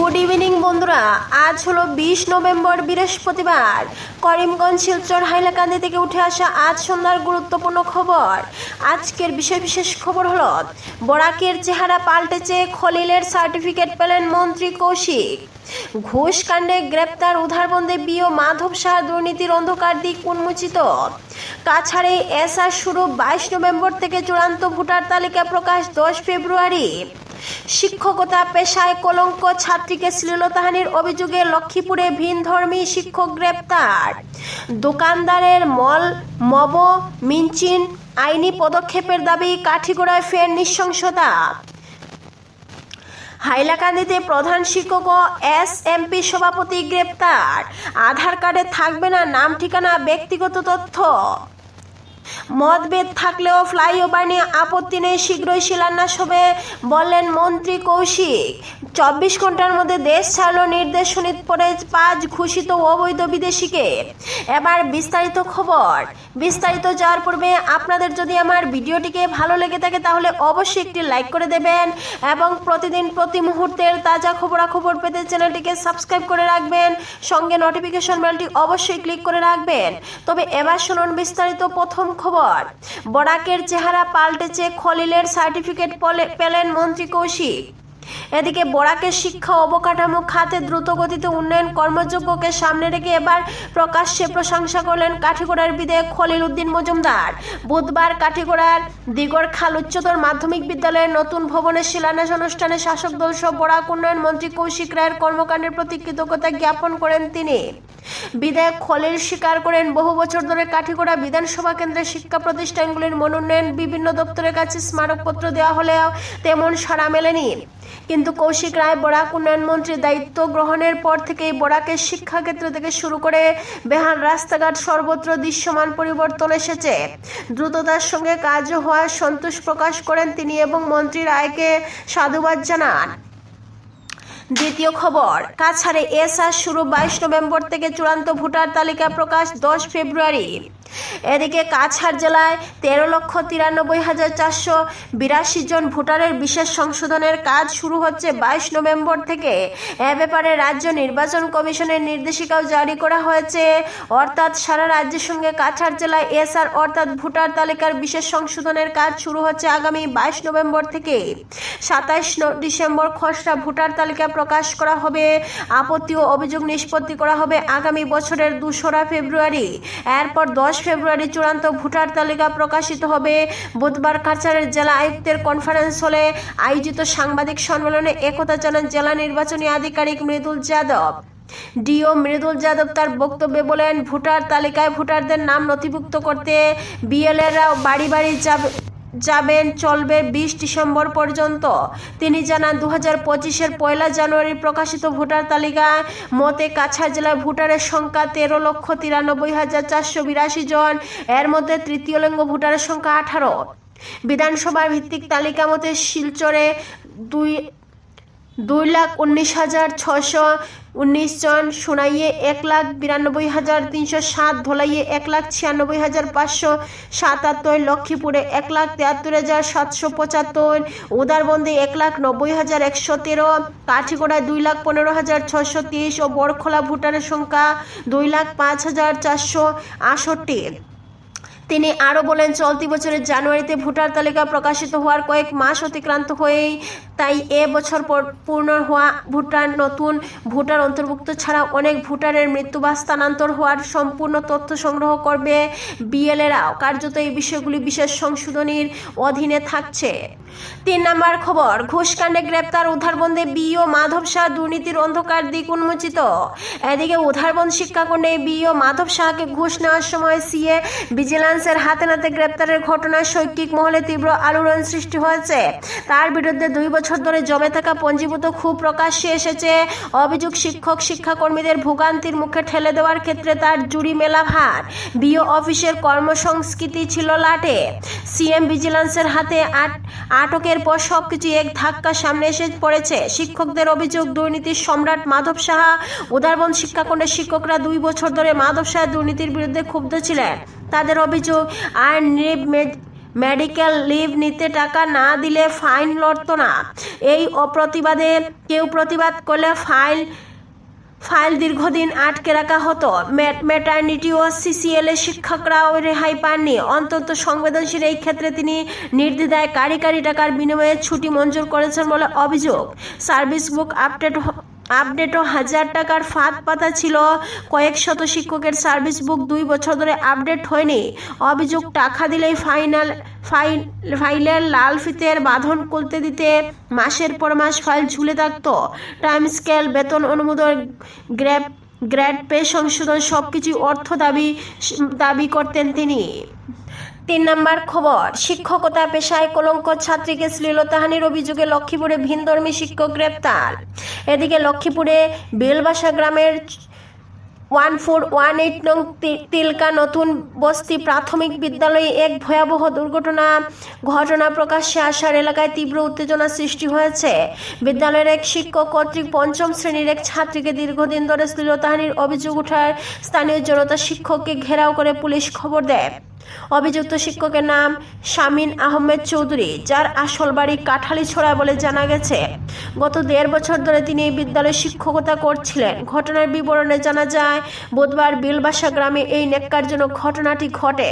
Good evening, বন্ধুরা। আজ হলো বিশ নভেম্বর, বৃহস্পতিবার। করিমগঞ্জ, শিলচর, হাইলাকান্দি থেকে উঠে আসা আজ সন্ধ্যার গুরুত্বপূর্ণ খবর। আজকের বিষয় বিশেষ খবর হলো, বরাকের চেহারা পাল্টেছে খলিলের সার্টিফিকেট পেলেন মন্ত্রী কৌশিক। ঘুষ কাণ্ডে গ্রেপ্তার উধারবন্দে বিও মাধব সাহা দুর্নীতির অন্ধকার দিক উন্মোচিত। কাছাড়ে এসআর শুরু বাইশ নভেম্বর থেকে চূড়ান্ত ভোটার তালিকা প্রকাশ দশ ফেব্রুয়ারি। শিক্ষকতা, পেশায় কলঙ্ক, ছাত্রীকে শ্লীলতাহানির অভিযোগে লক্ষ্মীপুরে ভিনধর্মী শিক্ষক গ্রেপ্তার। দোকানদারের মল, মব, মিনচিন, আইনি পদক্ষেপের দাবি কাঠিগোড়ায় ফের নৃশংসতা। হাইলাকান্দিতে প্রধান শিক্ষক ও এস এমপি সভাপতি গ্রেপ্তার। আধার কার্ডে থাকবে না নাম, ঠিকানা, ব্যক্তিগত তথ্য। মতভেদ থাকলেও ফ্লাইওভার নিয়ে আপত্তি নেই শীঘ্রই শিলান্যাস হবে বললেন মন্ত্রী কৌশিক। চব্বিশ ঘণ্টার মধ্যে দেশ ছাড়লো নির্দেশ পরে পাঁচ ঘোষিত অবৈধ বিদেশিকে। এবার বিস্তারিত খবর। বিস্তারিত যাওয়ার পূর্বে আপনাদের যদি আমার ভিডিওটিকে ভালো লেগে থাকে তাহলে অবশ্যই একটি লাইক করে দেবেন এবং প্রতিদিন প্রতি মুহূর্তের তাজা খবরাখবর পেতে চ্যানেলটিকে সাবস্ক্রাইব করে রাখবেন। সঙ্গে নোটিফিকেশন বেলটি অবশ্যই ক্লিক করে রাখবেন। তবে এবার শুনুন বিস্তারিত প্রথম খবর। বরাকের চেহারা পাল্টেছে খলিলের সার্টিফিকেট পলে- পেলেন মন্ত্রী কৌশিক। এদিকে বরাকের শিক্ষা অবকাঠামো খাতে দ্রুতগতিতে উন্নয়ন কর্মযোগ্যকে সামনে রেখে এবার প্রকাশ্যে প্রশংসা করলেন কাঠিগোড়ার বিধায়ক খলিল উদ্দিন মজুমদার। বুধবার কাঠিগোড়ার দিগরখাল উচ্চতর মাধ্যমিক বিদ্যালয়ের নতুন ভবনের শিলান্যাস অনুষ্ঠানে শাসক দল সহ বরাক উন্নয়ন মন্ত্রী কৌশিক রায়ের কর্মকাণ্ডের প্রতি কৃতজ্ঞতা জ্ঞাপন করেন তিনি। বিধায়ক খলিল স্বীকার করেন, বহু বছর ধরে কাঠিগোড়া বিধানসভা কেন্দ্রের শিক্ষা প্রতিষ্ঠানগুলির মনোনয়ন বিভিন্ন দপ্তরের কাছে স্মারকপত্র দেওয়া হলেও তেমন সাড়া মেলেনি। কিন্তু কৌশিক রায়, বরাক উন্নয়ন মন্ত্রীর দায়িত্ব গ্রহণের পর থেকেই বরাকের শিক্ষাক্ষেত্র থেকে শুরু করে বেহাল রাস্তাঘাট সর্বত্র দৃশ্যমান পরিবর্তন এসেছে। দ্রুততার সঙ্গে কাজ হওয়ার সন্তোষ প্রকাশ করেন তিনি এবং মন্ত্রী রায়কে সাধুবাদ জানান। দ্বিতীয় খবর, কাছাড়ে এসআর শুরু বাইশ নভেম্বর থেকে চূড়ান্ত ভোটার তালিকা প্রকাশ দশ ফেব্রুয়ারি। এদিকে কাছাড় জেলায় তেরো লক্ষ তিরানব্বই হাজার চারশো বিরাশি জন ভোটারের বিশেষ সংশোধনের কাজ শুরু হচ্ছে বাইশ নভেম্বর থেকে। এ ব্যাপারে রাজ্য নির্বাচন কমিশনের নির্দেশিকাও জারি করা হয়েছে। অর্থাৎ সারা রাজ্যের সঙ্গে কাছাড় জেলায় এসআর অর্থাৎ ভোটার তালিকার বিশেষ সংশোধনের কাজ শুরু হচ্ছে আগামী বাইশ নভেম্বর থেকে। সাতাইশ ডিসেম্বর খসড়া ভোটার তালিকা প্রকাশ করা হবে। আপত্তি ও অভিযোগ নিষ্পত্তি করা হবে আগামী বছরের দুশোরা ফেব্রুয়ারি। এরপর দশ ফেব্রুয়ারি চূড়ান্ত ভোটার তালিকা প্রকাশিত হবে। বুধবার কাছাড়ের জেলা আয়ুক্তের কনফারেন্স হলে আয়োজিত সাংবাদিক সম্মেলনে একথা জানান জেলা নির্বাচনী আধিকারিক মৃদুল যাদব। ডিও মৃদুল যাদব তার বক্তব্যে বলেন, ভোটার তালিকায় ভোটারদের নাম নথিভুক্ত করতে বিএলএরাও বাড়ি বাড়ি যাবে যাবেন, চলবে বিশ ডিসেম্বর পর্যন্ত। তিনি জানান দু হাজার পঁচিশের পয়লা জানুয়ারি প্রকাশিত ভোটার তালিকা মতে কাছাড় জেলায় ভোটারের সংখ্যা তেরো লক্ষ তিরানব্বই হাজার চারশো বিরাশি জন। এর মধ্যে তৃতীয় লিঙ্গ ভোটারের সংখ্যা আঠারো। বিধানসভার ভিত্তিক তালিকা মতে শিলচরে দুই দুই লাখ উনিশ হাজার ছশো উনিশ জন সোনাইয়ে এক লাখ বিরানব্বই হাজার তিনশো সাত ধলাইয়ে এক লাখ ছিয়ানব্বই হাজার পাঁচশো সাতাত্তর, লক্ষ্মীপুরে এক লাখ তিয়াত্তর হাজার সাতশো পঁচাত্তর, উদারবন্দে এক লাখ নব্বই হাজার একশো তেরো, কাঠিগোড়ায় দুই লাখ পনেরো হাজার ছশো তেইশ ও বড়খোলা ভুটানের সংখ্যা দুই লাখ পাঁচ হাজার চারশো আষট্টি তিনি আরও বলেন, চলতি বছরের জানুয়ারিতে ভোটার তালিকা প্রকাশিত হওয়ার কয়েক মাস অতিক্রান্ত হয়েই তাই এ বছর পূর্ণ হওয়া ভুটান নতুন ভোটার অন্তর্ভুক্ত ছাড়া অনেক ভুটানের মৃত্যু বা স্থানান্তর হওয়ার সম্পূর্ণ তথ্য সংগ্রহ করবে বিএলএরাও কার্যত এই বিষয়গুলি বিশেষ সংশোধনীর অধীনে থাকছে। তিন নম্বর খবর, ঘুষকাণ্ডে গ্রেপ্তার উদ্ধারবন্দে বিও মাধব শাহ দুর্নীতির অন্ধকার দিক উন্মোচিত। এদিকে উদ্ধারবন্দ শিক্ষাকুণ্ডে বিও মাধব শাহকে ঘুষ নেওয়ার সময় সিএ ভিজিলেন্সের হাতে নাতে গ্রেপ্তারের ঘটনায় শৈক্ষিক মহলে তীব্র আলোড়ন সৃষ্টি হয়েছে। তার বিরুদ্ধে দুই বছর ধরে জমে থাকা পঞ্জীভূত খুব প্রকাশ্যে এসেছে। অভিযোগ, শিক্ষক, শিক্ষাকর্মীদের ভোগান্তির মুখে ঠেলে দেওয়ার ক্ষেত্রে তার জুড়ি মেলা ভার। বিও অফিসের কর্মসংস্কৃতি ছিল লাটে। সিএম ভিজিলেন্সের হাতে আট আটকের পর সবকিছু এক ধাক্কা সামনে এসে পড়েছে। শিক্ষকদের অভিযোগ, দুর্নীতির সম্রাট মাধব সাহা, উদারবন শিক্ষাখণ্ডের শিক্ষকরা দুই বছর ধরে মাধব সাহা দুর্নীতির বিরুদ্ধে ক্ষুব্ধ ছিলেন। তাদের অভিযোগ আর মেডিকেল লিভ নিতে টাকা না দিলে ফাইন লড়তো না। এই অপ্রতিবাদে কেউ প্রতিবাদ করলে ফাইল ফাইল দীর্ঘদিন আটকে রাখা হতো। মেটার্নিটি ও সিসিএল এর শিক্ষকরাও রেহাই পাননি। অন্তত সংবেদনশীল এই ক্ষেত্রে তিনি নির্দ্বিধায় কারি কারি টাকার বিনিময়ে ছুটি মঞ্জুর করেছেন বলে অভিযোগ। সার্ভিস বুক আপডেট আপডেটও হাজার টাকার ফাঁদ পাতা ছিল। কয়েক শত শিক্ষকের সার্ভিস বুক দুই বছর ধরে আপডেট হয়নি। অভিযোগ টাকা দিলেই ফাইনাল ফাইল ফাইলের লাল ফিতের বাঁধন করতে দিতে মাসের পর মাস ফাইল ঝুলে থাকত। টাইম স্কেল বেতন অনুমোদন গ্র্যাপ গ্র্যাড পে সংশোধন সব কিছু অর্থ দাবি দাবি করতেন তিনি। তিন নম্বর খবর, শিক্ষকতা পেশায় কলঙ্ক ছাত্রীকে শ্লীলতাহানির অভিযোগে লক্ষ্মীপুরে ভিনধর্মী শিক্ষক গ্রেপ্তার। এদিকে লক্ষ্মীপুরে বেলবাসা গ্রামের ওয়ান ফোর ওয়ান এইট নং তিলকা নতুন বস্তি প্রাথমিক বিদ্যালয়ে এক ভয়াবহ দুর্ঘটনা, ঘটনা প্রকাশ্যে আসার এলাকায় তীব্র উত্তেজনা সৃষ্টি হয়েছে। বিদ্যালয়ের এক শিক্ষক কর্তৃক পঞ্চম শ্রেণির এক ছাত্রীকে দীর্ঘদিন ধরে শ্লীলতাহানির অভিযোগ ওঠার স্থানীয় জনতা শিক্ষককে ঘেরাও করে পুলিশ খবর দেয়। অভিযুক্ত শিক্ষকের নাম শামিন আহমেদ চৌধুরী, যার আসল বাড়ি কাঠালি ছড়া বলে জানা গেছে। গত দেড় বছর ধরে তিনি এই বিদ্যালয়ে শিক্ষকতা করছিলেন। ঘটনার বিবরণে জানা যায়, বুধবার বিলবাসা গ্রামে এই নেককারজনক ঘটনাটি ঘটে।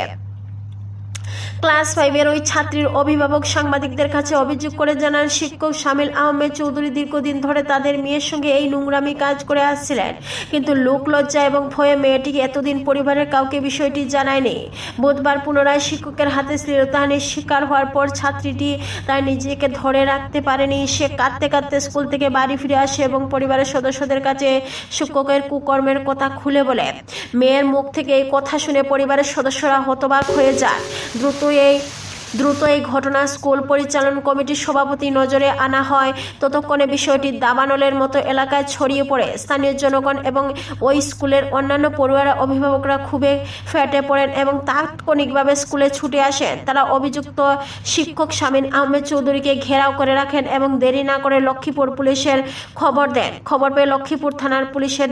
ক্লাস ফাইভের ওই ছাত্রীর অভিভাবক সাংবাদিকদের কাছে অভিযোগ করে জানান, শিক্ষক শামিল আহমেদ চৌধুরী দীর্ঘদিন ধরে তাদের মেয়ের সঙ্গে এই নোংরামি কাজ করে আসছিলেন। কিন্তু লোক লজ্জা এবং ভয়ে মেয়েটিকে এতদিন পরিবারের কাউকে বিষয়টি জানায়নি। বুধবার পুনরায় শিক্ষকের হাতে শ্লীলতাহানির শিকার হওয়ার পর ছাত্রীটি তার নিজেকে ধরে রাখতে পারেনি। সে কাঁদতে কাঁদতে স্কুল থেকে বাড়ি ফিরে আসে এবং পরিবারের সদস্যদের কাছে শিক্ষকের কুকর্মের কথা খুলে বলে। মেয়ের মুখ থেকে এই কথা শুনে পরিবারের সদস্যরা হতবাক হয়ে যান। দ্রুত এই দ্রুত এই ঘটনা স্কুল পরিচালন কমিটির সভাপতি নজরে আনা হয়। ততক্ষণে বিষয়টি দাবানলের মতো এলাকায় ছড়িয়ে পড়ে। স্থানীয় জনগণ এবং ওই স্কুলের অন্যান্য পড়ুয়ারা, অভিভাবকরা খুবই ফেটে পড়েন এবং তাৎক্ষণিকভাবে স্কুলে ছুটে আসেন। তারা অভিযুক্ত শিক্ষক শামীন আহমেদ চৌধুরীকে ঘেরাও করে রাখেন এবং দেরি না করে লক্ষ্মীপুর পুলিশের খবর দেন। খবর পেয়ে লক্ষ্মীপুর থানার পুলিশের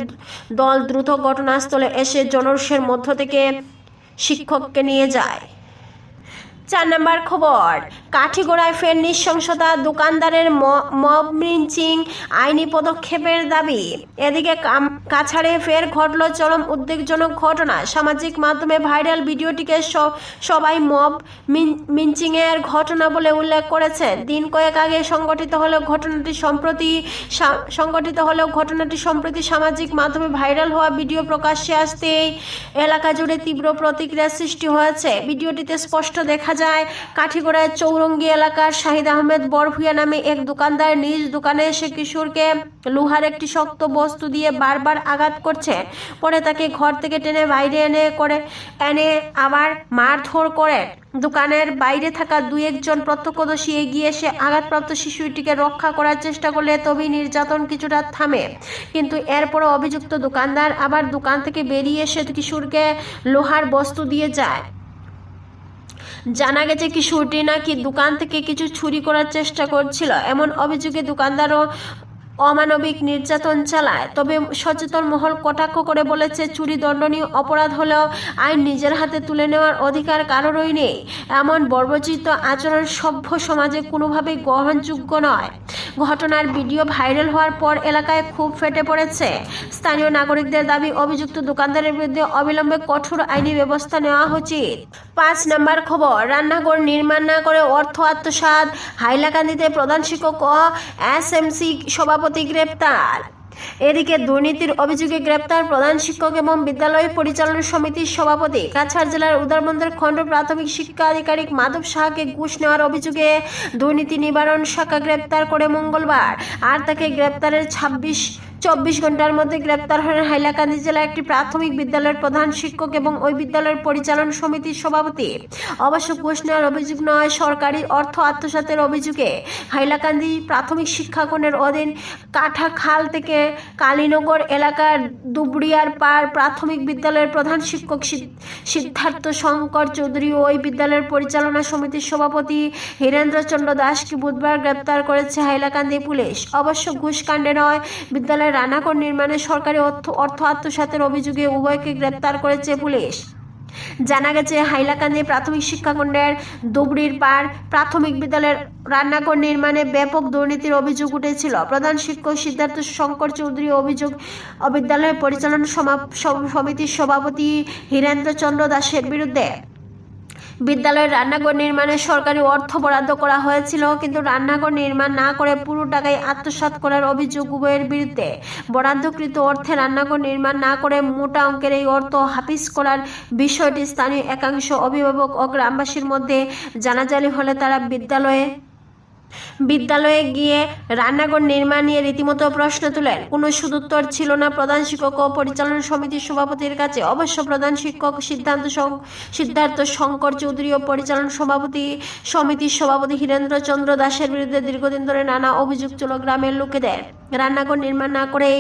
দল দ্রুত ঘটনাস্থলে এসে জনরসের মধ্য থেকে শিক্ষককে নিয়ে যায়। চার নম্বর খবর। কাঠিগোড়ায় ফের নৃশংসতা, দোকানদারের মব মিঞ্চিং, আইনি পদক্ষেপের দাবি। এদিকে কাছাড়ে ফের ঘটল চরম উদ্বেগজনক ঘটনা। সামাজিক মাধ্যমে ভাইরাল ভিডিওটিকে সবাই মব মিঞ্চিং এর ঘটনা বলে উল্লেখ করেছেন। দিন কয়েক আগে সংগঠিত হলেও ঘটনাটি সম্প্রতি সংগঠিত হলেও ঘটনাটি সম্প্রতি সামাজিক মাধ্যমে ভাইরাল হওয়া ভিডিও প্রকাশ্যে আসতেই এলাকা জুড়ে তীব্র প্রতিক্রিয়া সৃষ্টি হয়েছে। ভিডিওটিতে স্পষ্ট দেখা যায়। কাঠিগড়ায় চৌরঙ্গি এলাকার শাহিদ আহমেদ বরভুয়া নামে এক দোকানদার নিজ দোকানে এসে কিশোরকে লোহার একটি শক্ত বস্তু দিয়ে বারবার আঘাত করছে। পরে তাকে ঘর থেকে টেনে বাইরে এনে করে, এনে আবার মারধর করে। দোকানের বাইরে থাকা দুই একজন প্রত্যক্ষদর্শী এগিয়ে এসে আঘাতপ্রাপ্ত শিশুটিকে রক্ষা করার চেষ্টা করলে তবেই নির্যাতন কিছুটা থামে। কিন্তু এরপরও অভিযুক্ত দোকানদার আবার দোকান থেকে বেরিয়ে এসে কিশোরকে লোহার বস্তু দিয়ে যায়। জানা গেছে কিশোরটি নাকি দোকান থেকে কিছু চুরি করার চেষ্টা করছিল। এমন অভিযোগে দোকানদারও অমানবিক নির্যাতন চালায়। তবে সচেতন মহল কটাক্ষ করে বলেছে, চুরি দণ্ডনীয় অপরাধ হলেও আইন নিজের হাতে তুলে নেওয়ার অধিকার কারোরই নেই। এমন বর্বচিত আচরণ সভ্য সমাজে কোনোভাবেই গ্রহণযোগ্য নয়। ঘটনার ভিডিও ভাইরাল হওয়ার পর এলাকায় খুব ফেটে পড়েছে। স্থানীয় নাগরিকদের দাবি, অভিযুক্ত দোকানদারের বিরুদ্ধে অবিলম্বে কঠোর আইনি ব্যবস্থা নেওয়া উচিত। পাঁচ নম্বর খবর, রান্নাঘর নির্মাণ না করে অর্থ আত্মসাৎ, হাইলাকান্দিতে প্রধান শিক্ষক ও সি সভাপতি গ্রেপ্তার। এদিকে দুর্নীতির অভিযোগে গ্রেপ্তার প্রধান শিক্ষক এবং বিদ্যালয় পরিচালনা সমিতির সভাপতি কাছাড় জেলার উদারবন্দর খণ্ড প্রাথমিক শিক্ষা আধিকারিক মাধব শাহকে ঘুষ নেওয়ার অভিযোগে দুর্নীতি নিবারণ শাখা গ্রেপ্তার করে মঙ্গলবার, আর তাকে গ্রেপ্তারের ছাব্বিশ চব্বিশ ঘণ্টার মধ্যে গ্রেপ্তার হন হাইলাকান্দি জেলার একটি প্রাথমিক বিদ্যালয়ের প্রধান শিক্ষক এবং ওই বিদ্যালয়ের পরিচালন সমিতির সভাপতি। অবশ্য ঘুষ নেওয়ার অভিযোগ নয়, সরকারি অর্থ আত্মসাতের অভিযোগে হাইলাকান্দি প্রাথমিক শিক্ষাকনের অধীন কাঠা খাল থেকে কালীনগর এলাকার দুবড়িয়ার পার প্রাথমিক বিদ্যালয়ের প্রধান শিক্ষক সিদ্ধার্থ শঙ্কর চৌধুরী ও ওই বিদ্যালয়ের পরিচালনা সমিতির সভাপতি হীরেন্দ্রচন্দ্র দাসকে বুধবার গ্রেপ্তার করেছে হাইলাকান্দি পুলিশ। অবশ্য ঘুষ কাণ্ডে নয়, বিদ্যালয়ের রান্নাঘর নির্মাণে সরকারি অর্থ অর্থ আত্মসাতের অভিযোগে উভয়কে গ্রেপ্তার করেছে পুলিশ। জানা গেছে, হাইলাকান্দি প্রাথমিক শিক্ষাখণ্ডের দুবড়ির পাড় প্রাথমিক বিদ্যালয়ের রান্নাঘর নির্মাণে ব্যাপক দুর্নীতির অভিযোগ উঠেছিল। প্রধান শিক্ষক সিদ্ধার্থ শঙ্কর চৌধুরী অভিযোগ বিদ্যালয়ের পরিচালনা সমা- সম- সমিতির সভাপতি হীরেন্দ্র চন্দ্র দাসের বিরুদ্ধে বিদ্যালয়ের রান্নাঘর নির্মাণে সরকারি অর্থ বরাদ্দ করা হয়েছিল, কিন্তু রান্নাঘর নির্মাণ না করে পুরো টাকায় আত্মসাত করার অভিযোগ উভয়ের বিরুদ্ধে। বরাদ্দকৃত অর্থে রান্নাঘর নির্মাণ না করে মোটা অঙ্কের এই অর্থ হাফিজ করার বিষয়টি স্থানীয় একাংশ অভিভাবক ও গ্রামবাসীর মধ্যে জানাজালি হলে তারা বিদ্যালয়ে বিদ্যালয়ে গিয়ে রান্নাঘর নির্মাণ নিয়ে রীতিমতো প্রশ্ন তুলেন। কোনো সুদুত্তর ছিল না। প্রধান শিক্ষক ও পরিচালন সমিতির সভাপতির কাছে অবশ্য প্রধান শিক্ষক সিদ্ধান্ত সিদ্ধার্থ শঙ্কর চৌধুরী ও পরিচালন সভাপতি সমিতির সভাপতি হীরেন্দ্র চন্দ্র দাসের বিরুদ্ধে দীর্ঘদিন ধরে নানা অভিযোগ ছিল গ্রামের লোকেদের। রান্নাঘর নির্মাণ না করে